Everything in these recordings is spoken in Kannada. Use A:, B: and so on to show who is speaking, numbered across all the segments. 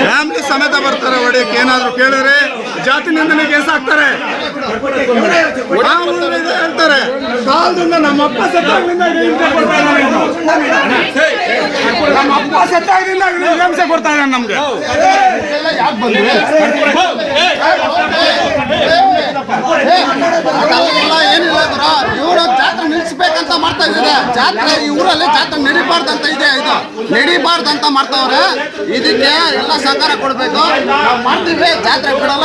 A: ಫ್ಯಾಮಿಲಿ ಸಮೇತ ಬರ್ತಾರೆ ಒಡೆಯಕ್ಕೆ ಏನಾದ್ರು ಕೇಳಿದ್ರೆ ಜಾತಿ ನಿಂದನೆ ಕೇಸ್ ಹಾಕ್ತಾರೆ ಹೇಳ್ತಾರೆ ಕಾಲದಿಂದ ನಮ್ಮ ಅಪ್ಪ ಸತ್ತಾಗ್ಲಿಂದ ಇದು ಹಿಂಸೆ ಕೊಡ್ತಾ ಇದ್ದಾನೆ ಇವ್ನು. ನಮ್ಮ ಅಪ್ಪ ಸತ್ತಾಗ್ಲಿಂದ ಹಿಂಸೆ ಕೊಡ್ತಾ ಇದ್ದಾರೆ ನಮ್ಗೆ
B: ಅದೆಲ್ಲ ಏನಿಲ್ಲ ಗುರು, ಇವರು ಜಾತ್ರೆ ನಿಲ್ಸ್ಬೇಕಂತ ಮಾಡ್ತಾ ಇದ್ದಾರೆ. ಜಾತ್ರೆ, ಈ ಊರಲ್ಲಿ ಜಾತ್ರೆ ನಡಿಬಾರ್ದಂತ ಇದೆ ಇದು. ನಡಿಬಾರ್ದಂತ ಮಾಡ್ತಾವ್ರೆ. ಇದಕ್ಕೆ ಎಲ್ಲ ಸಹಕಾರ ಕೊಡಬೇಕು. ಮಾಡ್ತೀವಿ, ಜಾತ್ರೆ ಬಿಡಲ್ಲ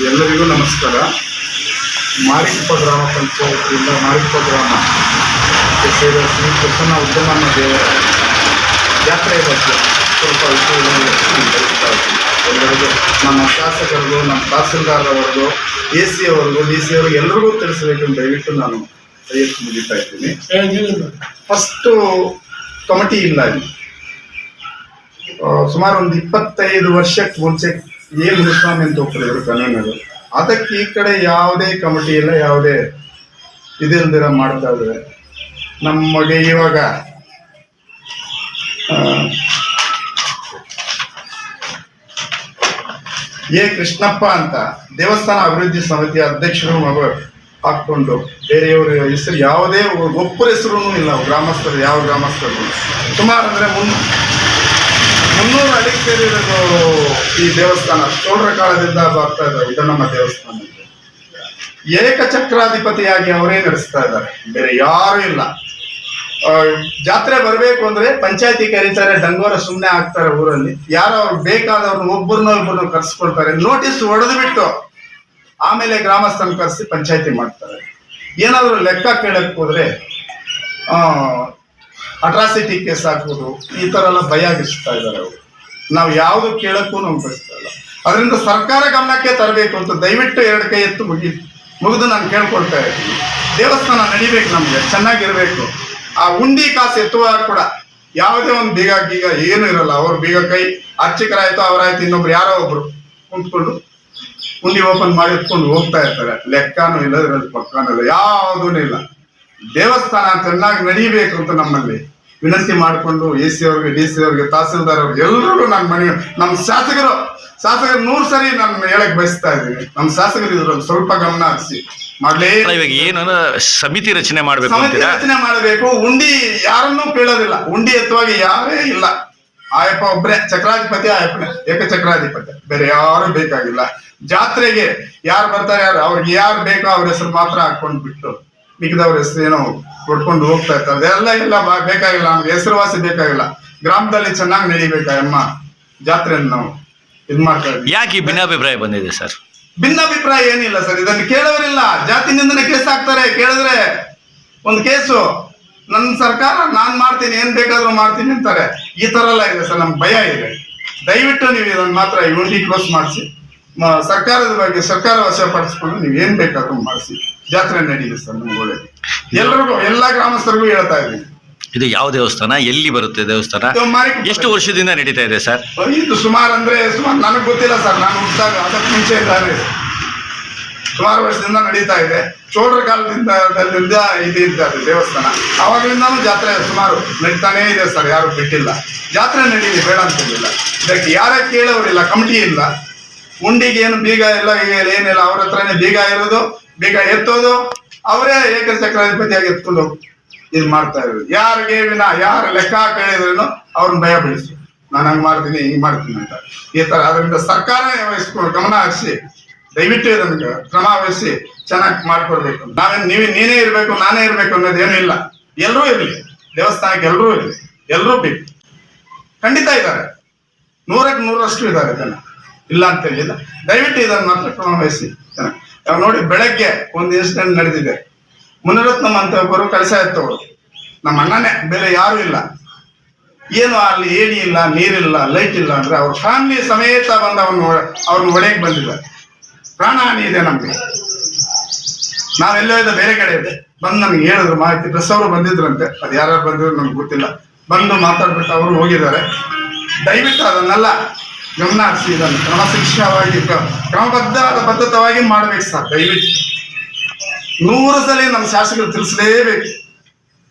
A: ಎಲ್ಲರಿಗೂ ನಮಸ್ಕಾರ. ಮಾರಿಕಪ್ಪ ಗ್ರಾಮ ಪಂಚಾಯತಿಯಿಂದ ಮಾರಿಕಪ್ಪ ಗ್ರಾಮ ಸೇರಿದ ಶ್ರೀ ಪ್ರಸನ್ನ ಉದ್ಯಮ ದೇವರ ಬಗ್ಗೆ ಸ್ವಲ್ಪ ವಿಷಯಗಳನ್ನು ಎಲ್ಲರಿಗೂ ನಮ್ಮ ಶಾಸಕರಿಗೂ ನಮ್ಮ ತಹಸೀಲ್ದಾರ್ ಅವರಿಗೂ ಎ ಸಿ ಅವರಿಗೂ ಡಿ ಸಿ ಅವರಿಗೂ ಎಲ್ಲರಿಗೂ ತಿಳಿಸಬೇಕು ಅಂತ ದಯವಿಟ್ಟು ನಾನು ಪ್ರಯತ್ನ ಮುಗಿತಾ ಇದ್ದೀನಿ. ಫಸ್ಟು ಕಮಿಟಿ ಇಲ್ಲಿ ಸುಮಾರು ಒಂದು ಇಪ್ಪತ್ತೈದು ವರ್ಷಕ್ಕೆ ಮುಂಚೆ ಎ ಮುನಿಸ್ವಾಮಿ ಅಂತ ಒಬ್ಬರಿದ್ರು ಕನ್ನಡರು ಅದಕ್ಕೆ ಈ ಕಡೆ ಯಾವುದೇ ಕಮಿಟಿ ಇಲ್ಲ, ಯಾವುದೇ ಇದಿಲ್ದಿರ ಮಾಡ್ತಾ ಇದ್ದಾರೆ. ನಮಗೆ ಇವಾಗ ಎ ಕೃಷ್ಣಪ್ಪ ಅಂತ ದೇವಸ್ಥಾನ ಅಭಿವೃದ್ಧಿ ಸಮಿತಿ ಅಧ್ಯಕ್ಷರು ಮಗ ಹಾಕೊಂಡು ಬೇರೆಯವ್ರ ಹೆಸರು ಯಾವುದೇ ಒಬ್ಬರ ಹೆಸರು ಇಲ್ಲ, ಗ್ರಾಮಸ್ಥರು, ಯಾವ ಗ್ರಾಮಸ್ಥರು? ಸುಮಾರು ಅಂದರೆ ಮುನ್ ಮುನ್ನೂರು ಸೇರಿರೋದು ಈ ದೇವಸ್ಥಾನ ಚೋಳರ ಕಾಲದಿಂದ ಬರ್ತಾ ಇದ್ದಾರೆ. ಇದು ನಮ್ಮ ದೇವಸ್ಥಾನ. ಏಕಚಕ್ರಾಧಿಪತಿಯಾಗಿ ಅವರೇ ನಡೆಸ್ತಾ ಇದ್ದಾರೆ. ಬೇರೆ ಯಾರು ಇಲ್ಲ. ಜಾತ್ರೆ ಬರಬೇಕು ಅಂದ್ರೆ ಪಂಚಾಯತಿ ಕರೀತಾರೆ ಡಂಗೋರ ಸುಮ್ಮನೆ ಆಗ್ತಾರೆ ಊರಲ್ಲಿ. ಯಾರೋ ಅವ್ರು ಬೇಕಾದವ್ರನ್ನ ಒಬ್ಬರನ್ನ ಒಬ್ಬರನ್ನ ಕರ್ಸ್ಕೊಳ್ತಾರೆ. ನೋಟಿಸ್ ಹೊಡೆದು ಬಿಟ್ಟು ಆಮೇಲೆ ಗ್ರಾಮಸ್ಥನ ಕರೆಸಿ ಪಂಚಾಯತಿ ಮಾಡ್ತಾರೆ. ಏನಾದರೂ ಲೆಕ್ಕ ಕೇಳಕ್ಕೆ ಹೋದ್ರೆ ಅಟ್ರಾಸಿಟಿ ಕೇಸ್ ಹಾಕೋದು ಈ ಥರ ಎಲ್ಲ ಭಯ ಆಗಿಸ್ತಾ ಇದ್ದಾರೆ ಅವರು. ನಾವು ಯಾವುದು ಕೇಳಕ್ಕೂ ನಮ್ಗೆ ಬಯಸ್ತಾ ಇಲ್ಲ. ಅದರಿಂದ ಸರ್ಕಾರ ಗಮನಕ್ಕೆ ತರಬೇಕು ಅಂತ ದಯವಿಟ್ಟು ಎರಡು ಕೈ ಎತ್ತು ಮುಗಿ, ಮುಗಿದು ನಾನು ಕೇಳ್ಕೊಳ್ತಾ ಇದ್ದೀನಿ. ದೇವಸ್ಥಾನ ನಡಿಬೇಕು ನಮಗೆ, ಚೆನ್ನಾಗಿರಬೇಕು. ಆ ಉಂಡಿ ಕಾಸು ಎತ್ತುವಾಗ ಕೂಡ ಯಾವುದೇ ಒಂದು ಬೀಗ, ಗೀಗ ಏನು ಇರಲ್ಲ. ಅವ್ರ ಬೀಗ ಕೈ, ಅರ್ಚಕರಾಯ್ತು, ಅವರಾಯ್ತು, ಇನ್ನೊಬ್ರು ಯಾರೋ ಒಬ್ರು ಕುಂತ್ಕೊಂಡು ಉಂಡಿ ಓಪನ್ ಮಾಡಿ ಎತ್ಕೊಂಡು ಹೋಗ್ತಾ ಇರ್ತಾರೆ. ಲೆಕ್ಕನೂ ಇಲ್ಲ ಪಕ್ಕನೂ ಇಲ್ಲ ಯಾವುದೂ ಇಲ್ಲ. ದೇವಸ್ಥಾನ ಚೆನ್ನಾಗಿ ನಡೀಬೇಕು ಅಂತ ನಮ್ಮಲ್ಲಿ. ವಿನಂತಿ ಮಾಡಿಕೊಂಡು ಎ ಸಿ ಅವ್ರಿಗೆ ಡಿ ಸಿ ಅವ್ರಿಗೆ ತಹಸೀಲ್ದಾರ್ ಅವ್ರಿಗೆ ಎಲ್ಲರೂ ನನ್ನ ಮನೆ ನಮ್ಮ ಶಾಸಕರು ಶಾಸಕರು ನೂರು ಸರಿ ನಾನು ಹೇಳಕ್ ಬಯಸ್ತಾ ಇದ್ದೀನಿ ನಮ್ಮ ಶಾಸಕರು ಇದ್ರಲ್ಲಿ ಸ್ವಲ್ಪ ಗಮನ ಹರಿಸಿ. ಮಾಡಲೇ
C: ಇವಾಗ ಏನು ಸಮಿತಿ ರಚನೆ ಮಾಡಬೇಕು
A: ಸಮಿತಿ ರಚನೆ ಮಾಡಬೇಕು. ಉಂಡಿ ಯಾರನ್ನೂ ಕೇಳೋದಿಲ್ಲ. ಉಂಡಿ ಎತ್ತುವಾಗ ಯಾರೇ ಇಲ್ಲ. ಆಯಪ್ಪ ಒಬ್ರೆ ಚಕ್ರಾಧಿಪತಿ ಏಕ ಚಕ್ರಾಧಿಪತಿ? ಬೇರೆ ಯಾರು ಬೇಕಾಗಿಲ್ಲ. ಜಾತ್ರೆಗೆ ಯಾರು ಬರ್ತಾರೆ ಯಾರು ಅವ್ರಿಗೆ ಯಾರು ಬೇಕೋ ಅವ್ರ ಹೆಸರು ಮಾತ್ರ ಹಾಕೊಂಡು ಹೆಸರು ಏನೋ ಕೊಡ್ಕೊಂಡು ಹೋಗ್ತಾ ಇರ್ತಾರೆ. ಅದೆಲ್ಲ ಇಲ್ಲ ಬಾ- ಬೇಕಾಗಿಲ್ಲ ನಮ್ಗೆ ಹೆಸರುವಾಸಿ ಬೇಕಾಗಿಲ್ಲ. ಗ್ರಾಮದಲ್ಲಿ ಚೆನ್ನಾಗಿ ನಡಿಬೇಕಾಯಮ್ಮ ಜಾತ್ರೆಯನ್ನು ನಾವು ಇದ್ ಮಾಡ್ತಾ ಇದ್ವಿ.
C: ಯಾಕೆ ಈ ಭಿನ್ನಾಭಿಪ್ರಾಯ ಬಂದಿದೆ ಸರ್?
A: ಭಿನ್ನಾಭಿಪ್ರಾಯ ಏನಿಲ್ಲ ಸರ್ ಇದನ್ನು ಕೇಳೋರಿಲ್ಲ. ಜಾತಿ ನಿಂದನೆ ಕೇಸ್ ಹಾಕ್ತಾರೆ. ಕೇಳಿದ್ರೆ ಒಂದು ಕೇಸು ನನ್ನ ಸರ್ಕಾರ ನಾನ್ ಮಾಡ್ತೀನಿ ಏನ್ ಬೇಕಾದ್ರೂ ಮಾಡ್ತೀನಿ ಅಂತಾರೆ. ಈ ತರ ಎಲ್ಲ ಇದೆ ಸರ್ ನಮ್ಗೆ ಭಯ ಇದೆ. ದಯವಿಟ್ಟು ನೀವು ಇದನ್ನ ಮಾತ್ರ ಯುನಿಟಿ ಕ್ಲೋಸ್ ಮಾಡಿಸಿ. ಸರ್ಕಾರದ ಬಗ್ಗೆ ಸರ್ಕಾರ ವಶಪಡಿಸ್ಕೊಂಡು ನೀವು ಏನ್ ಬೇಕಾದ್ರೂ ಮಾಡಿಸಿ. ಜಾತ್ರೆ ನಡೆಯಿದೆ ಸರ್ ನಮ್ಗೆ ಎಲ್ಲರಿಗೂ ಎಲ್ಲಾ ಗ್ರಾಮಸ್ಥರಿಗೂ ಹೇಳ್ತಾ ಇದ್ದೀನಿ.
C: ಇದು ಯಾವ ದೇವಸ್ಥಾನ? ಎಲ್ಲಿ ಬರುತ್ತೆ ದೇವಸ್ಥಾನ? ಎಷ್ಟು ವರ್ಷದಿಂದ ನಡೀತಾ ಇದೆ ಸರ್?
A: ಇದು ಸುಮಾರು ಅಂದ್ರೆ ಸುಮಾರು ನನಗೆ ಗೊತ್ತಿಲ್ಲ ಸರ್ ನಾನು ಹುಟ್ಟಿದಾಗ ಅದಕ್ಕೆ ಮುಂಚೆ ಇದ್ದಾರೆ. ಸುಮಾರು ವರ್ಷದಿಂದ ನಡೀತಾ ಇದೆ. ಚೋಳರ ಕಾಲದಿಂದ ಇದ್ದ ಇದು ಇದ್ದಾರೆ ದೇವಸ್ಥಾನ. ಅವಾಗಲಿಂದಾನು ಜಾತ್ರೆ ಸುಮಾರು ನಡೀತಾನೇ ಇದೆ ಸರ್ ಯಾರು ಬಿಟ್ಟಿಲ್ಲ. ಜಾತ್ರೆ ನಡೀಲಿ ಬೇಡ ಅಂತಿಲ್ಲ ಇದಕ್ಕೆ ಯಾರೇ ಕೇಳೋರಿಲ್ಲ ಕಮಿಟಿ ಇಲ್ಲ. ಉಂಡಿಗೆ ಏನು ಬೀಗ ಇಲ್ಲ ಏನಿಲ್ಲ ಅವ್ರ ಹತ್ರನೇ ಬೀಗ ಇರೋದು. ಬೀಗ ಎತ್ತೋದು. ಅವರೇ ಏಕಚಕ್ರಾಧಿಪತಿಯಾಗಿ ಎತ್ಕೊಂಡು ಇದು ಮಾಡ್ತಾ ಇರೋದು. ಯಾರಿಗೆ ವಿನ, ಯಾರ ಲೆಕ್ಕ ಕೇಳಿದ್ರೇನು ಅವ್ರನ್ನ ಭಯ ಬೆಳೆಸಿ. ನಾನು ಹಂಗೆ ಮಾಡ್ತೀನಿ, ಹಿಂಗ್ ಮಾಡ್ತೀನಿ ಅಂತ. ಈ ತರ ಅದರಿಂದ ಸರ್ಕಾರ ವಹಿಸ್ಕೊಂಡು ಗಮನ ಹರಿಸಿ, ದಯವಿಟ್ಟು ಇದನ್ನು ಕ್ರಮ ವಹಿಸಿ ಚೆನ್ನಾಗಿ ಮಾಡ್ಕೊಡ್ಬೇಕು. ನಾವೇನು ನೀವೇ, ನೀನೇ ಇರಬೇಕು, ನಾನೇ ಇರ್ಬೇಕು ಅನ್ನೋದೇನು ಇಲ್ಲ. ಎಲ್ಲರೂ ಇರ್ಲಿ. ದೇವಸ್ಥಾನಕ್ಕೆ ಎಲ್ಲರೂ ಇರ್ಲಿ. ಎಲ್ಲರೂ ಬೇಕು ಖಂಡಿತ ಇದ್ದಾರೆ. ನೂರಕ್ಕೆ ನೂರಷ್ಟು ಇದ್ದಾರೆ ಜನ. ಇಲ್ಲ ಅಂತ ಹೇಳಿಲ್ಲ. ದಯವಿಟ್ಟು ಇದನ್ನು ಮಾತ್ರ ಕ್ರಮ ವಹಿಸಿ. ಚೆನ್ನಾಗಿ ಇವಾಗ ನೋಡಿ ಬೆಳಗ್ಗೆ ಒಂದು ಇನ್ಸಿಡೆಂಟ್ ನಡೆದಿದೆ. ಮುನರತ್ನಂ ಅಂತ ಒಬ್ಬರು ಕೆಲಸ ಎತ್ತವರು. ನಮ್ಮ ಅಣ್ಣನೇ, ಬೇರೆ ಯಾರು ಇಲ್ಲ. ಏನು ಅಲ್ಲಿ ಏಣಿ ಇಲ್ಲ, ನೀರಿಲ್ಲ ಲೈಟ್ ಇಲ್ಲ ಅಂದ್ರೆ ಅವ್ರ ಫ್ಯಾಮಿಲಿ ಸಮೇತ ಬಂದ ಅವನು ಅವ್ರನ್ನ ಒಡೆಯಕ್ಕೆ ಬಂದಿದ್ದಾರೆ. ಪ್ರಾಣಹಾನಿ ಇದೆ ನಮ್ಗೆ. ನಾವೆಲ್ಲೋ ಇದೆ ಬೇರೆ ಕಡೆ ಇದೆ. ಬಂದು ನಮ್ಗೆ ಹೇಳಿದ್ರು ಮಾಹಿತಿ ಪ್ರೆಸ್ ಅವರು ಬಂದಿದ್ರಂತೆ. ಅದು ಯಾರ್ಯಾರು ಬಂದಿದ್ರು ನಮ್ಗೆ ಗೊತ್ತಿಲ್ಲ. ಬಂದು ಮಾತಾಡ್ಬಿಟ್ಟು ಅವರು ಹೋಗಿದ್ದಾರೆ. ದಯವಿಟ್ಟು ಅದನ್ನೆಲ್ಲ ಗಮನ ಹರಿಸಿ ಇದನ್ನು. ಕ್ರಮಶಿಕ್ಷವಾಗಿ ಕ್ರಮಬದ್ಧ ಬದ್ಧತವಾಗಿ ಮಾಡ್ಬೇಕು ಸರ್, ದಯವಿಟ್ಟು. ನೂರು ಸಲ ನಮ್ಮ ಶಾಸಕರು ತಿಳಿಸಲೇಬೇಕು.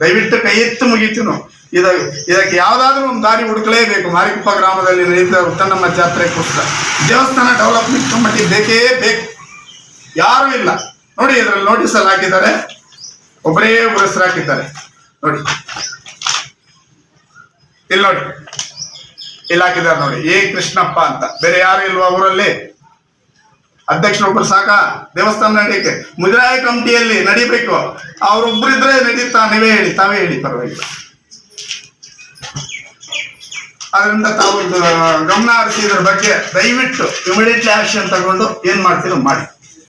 A: ದಯವಿಟ್ಟು ಕೈ ಎತ್ತು ಮುಗೀತು ನಾವು. ಇದ ಇದಕ್ಕೆ ಯಾವ್ದಾದ್ರೂ ಒಂದು ದಾರಿ ಹುಡುಕಲೇಬೇಕು. ಮಾರಿಕುಪ್ಪ ಗ್ರಾಮದಲ್ಲಿ ನಡೆಯುತ್ತ ಉತ್ತನಮ್ಮ ಜಾತ್ರೆಗೋಸ್ಕರ ದೇವಸ್ಥಾನ ಡೆವಲಪ್ಮೆಂಟ್ ಕಮಿಟಿ ಬೇಕೇ ಬೇಕು. ಯಾರು ಇಲ್ಲ. ನೋಡಿ, ಇದ್ರಲ್ಲಿ ನೋಟಿಸ್ ಅಲ್ಲಿ ಹಾಕಿದ್ದಾರೆ. ಒಬ್ಬರೇ ಒಬ್ಬರ ಹೆಸರು ಹಾಕಿದ್ದಾರೆ. ನೋಡಿ. ಇಲ್ಲಿ ನೋಡಿ. ಇಲ್ಲಿ ಹಾಕಿದ್ದಾರೆ ನೋಡಿ ಎ ಕೃಷ್ಣಪ್ಪ ಅಂತ. ಬೇರೆ ಯಾರು ಇಲ್ವಾ ಊರಲ್ಲಿ? ಅಧ್ಯಕ್ಷರೊಬ್ರು ಸಾಕ? ದೇವಸ್ಥಾನ ನಡೆಯಕ್ಕೆ. ಮುಜರಾಯ ಕಮಿಟಿಯಲ್ಲಿ ನಡಿಬೇಕು. ಅವ್ರೊಬ್ರಿದ್ರೆ ನಡೀತಾ, ನೀವೇ ಹೇಳಿ, ತಾವೇ ಹೇಳಿ, ಪರವಾಗಿಲ್ಲ. ಅದರಿಂದ ತಾವು ಗಮನ ಹರಿಸಿ ಇದ್ರ ಬಗ್ಗೆ ದಯವಿಟ್ಟು ಇಮಿಡಿಯೇಟ್ಲಿ ಆಕ್ಷನ್ ತಗೊಂಡು ಏನ್ ಮಾಡ್ತೀರೋ ಮಾಡಿ.